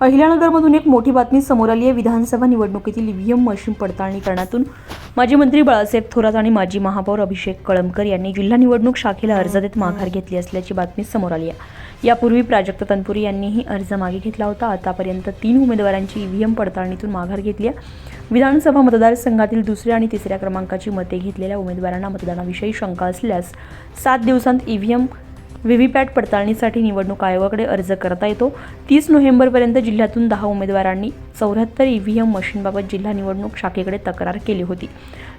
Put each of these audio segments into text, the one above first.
अहिल्यानगरमधून एक मोठी बातमी समोर आली आहे. विधानसभा निवडणुकीतील ईव्हीएम मशीन पडताळणी करण्यातून माजी मंत्री बाळासाहेब थोरात आणि माजी महापौर अभिषेक कळमकर यांनी जिल्हा निवडणूक शाखेला अर्ज देत माघार घेतली असल्याची बातमी समोर आली आहे. यापूर्वी प्राजक्त तनपुरी यांनीही अर्ज मागे घेतला होता. आतापर्यंत तीन उमेदवारांची ईव्हीएम पडताळणीतून माघार घेतली आहे. विधानसभा मतदारसंघातील दुसऱ्या आणि तिसऱ्या क्रमांकाची मते घेतलेल्या उमेदवारांना मतदानाविषयी शंका असल्यास सात दिवसांत ईव्हीएम व्हीव्हीपॅट पडताळणीसाठी निवडणूक आयोगाकडे अर्ज करता येतो. तीस नोव्हेंबरपर्यंत जिल्ह्यातून दहा उमेदवारांनी चौऱ्याहत्तर ईव्हीएम मशीनबाबत जिल्हा निवडणूक शाखेकडे तक्रार केली होती.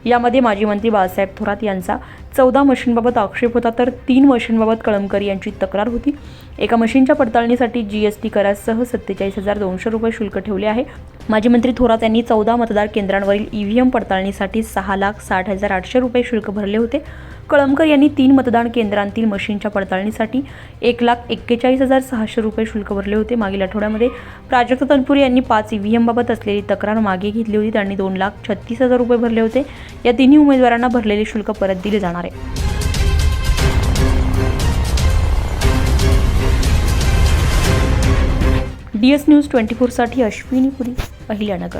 यामध्ये माजी मंत्री बाळासाहेब थोरात यांचा चौदा मशीनबाबत आक्षेप होता तर तीन मशीनबाबत कळमकरी यांची तक्रार होती. एका मशीनच्या पडताळणीसाठी जी एस टी करासह सत्तेचाळीस हजार दोनशे रुपये शुल्क ठेवले आहे. माजी मंत्री थोरात यांनी चौदा मतदार केंद्रांवरील ईव्हीएम पडताळणीसाठी सहा लाख साठ हजार आठशे रुपये शुल्क भरले होते. कळमकर यांनी तीन मतदान केंद्रांतील मशीनच्या पडताळणीसाठी एक लाख एक्केचाळीस हजार सहाशे रुपये शुल्क भरले होते. मागील आठवड्यामध्ये प्राजक्त तनपुरे यांनी पाच ईव्हीएमबाबत असलेली तक्रार मागे घेतली होती. त्यांनी दोन लाख छत्तीस हजार रुपये भरले होते. या तिन्ही उमेदवारांना भरलेले शुल्क परत दिले जाणार आहे. डी एस न्यूज ट्वेंटी फोरसाठी अश्विनी पुरी अहिल्यानगर.